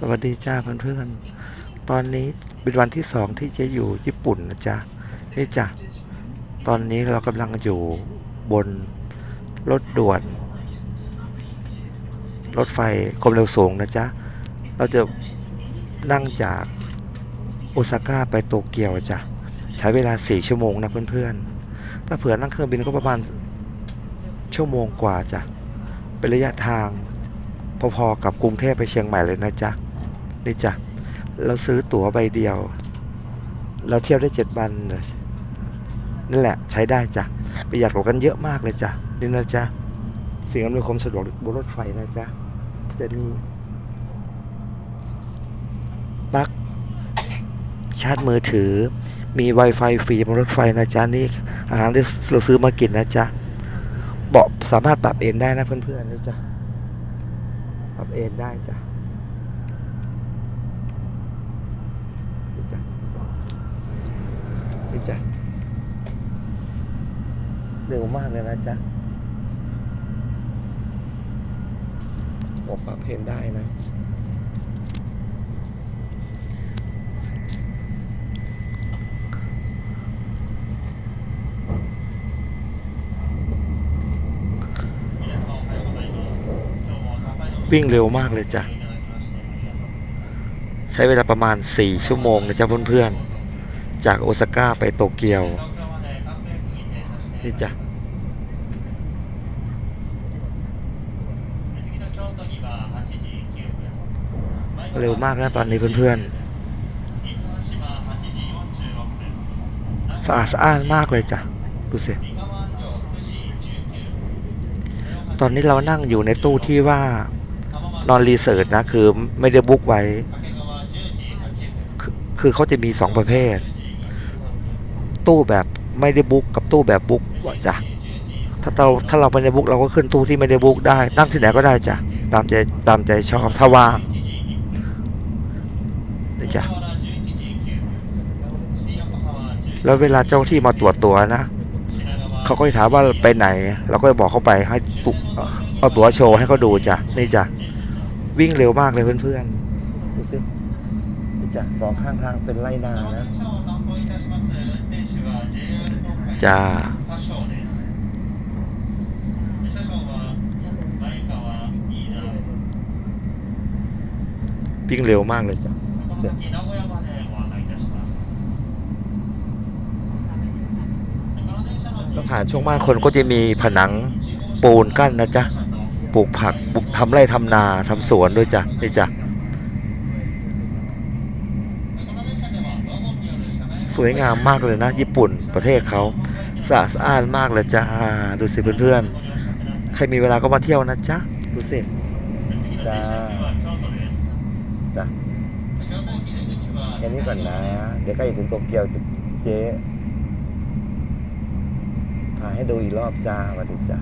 สวัสดีจ้าเพื่อนๆ ตอนนี้เป็นวันที่สองที่จะอยู่ญี่ปุ่นนะจ๊ะ นี่จ้ะ ตอนนี้เรากำลังอยู่บนรถด่วน รถไฟความเร็วสูงนะจ๊ะ เราจะนั่งจากโอซาก้าไปโตเกียวจ้ะ ใช้เวลา 4 ชั่วโมงนะเพื่อนๆ ถ้าเผื่อนั่งเครื่องบินก็ประมาณชั่วโมงกว่าจ้ะ เป็นระยะทางพอๆกับกรุงเทพไปเชียงใหม่เลยนะจ๊ะ นี่จ้ะ เราซื้อตั๋วใบเดียว เราเที่ยวได้เจ็ดวันนั่นแหละใช้ได้จ้ะประหยัดกว่ากันเยอะมากเลยจ้ะนี่นะจ๊ะสิ่งอำนวยความสะดวกบนรถไฟนะจ๊ะจะมีปลั๊กชาร์จมือถือ มี Wi-Fi ฟรีบนรถไฟนะจ๊ะนี่อาหารที่เราซื้อมากินนะจ๊ะเบาะสามารถปรับเอนได้นะเพื่อนๆนะจ๊ะปรับเอนได้จ้ะนี่จ้ะนี่ จ้ะเร็วมากเลยนะจ๊ะบอกปรับเอนได้นะ วิ่งเร็วมากเลยจ้ะ ใช้เวลาประมาณ 4 ชั่วโมงนะจ๊ะเพื่อนๆ จากโอซาก้าไปโตเกียว นี่จ้ะเร็วมากนะตอนนี้เพื่อนๆสะอาดสะอ้านมากเลยจ้ะ ดูสิ ตอนนี้เรานั่งอยู่ในตู้ที่ว่านอนรีเสิร์ชนะ คือไม่ได้บุ๊กไว้ คือคือเขาจะมีสองประเภท ตู้แบบไม่ได้บุ๊กกับตู้แบบบุ๊กว่าจ้ะถ้าเราถ้าเราไม่ได้บุ๊กเราก็ขึ้นตู้ที่ไม่ได้บุ๊กได้ นั่งที่ไหนก็ได้จ้ะตามใจตามใจชอบถ้าว่างนี่จ้ะแล้วเวลาเจ้าที่มาตรวจตัวนะเขาก็จะถามว่าไปไหน เราก็จะบอกเขาไปให้ตุเอาตั๋วโชว์ให้เขาดูจ้ะนี่จ้ะวิ่งเร็วมากเลยเพื่อนๆดูสินี่จ้ะสองข้างทางเป็นไรนานะ จ้าวิ่งเร็วมากเลยจ้ะเสียแล้วผ่านช่วงบ้านคนก็จะมีผนังปูนกั้นนะจ๊ะ ปลูกผักปลูกทำไร่ทำนา ทำสวนด้วยจ้ะ นี่จ้ะ สวยงามมากเลยนะ ญี่ปุ่นประเทศเขาสะอาดสะอานมากเลยจ้าดูสิเพื่อนๆใครมีเวลาก็มาเที่ยวนะจ๊ะดูสิจ้าจ้ะแค่นี้ก่อนนะ เดี๋ยวใกล้ถึงโตเกียวจะเจ๊ถ่าให้ดูอีกรอบจ้าสวัสดีจ้ะ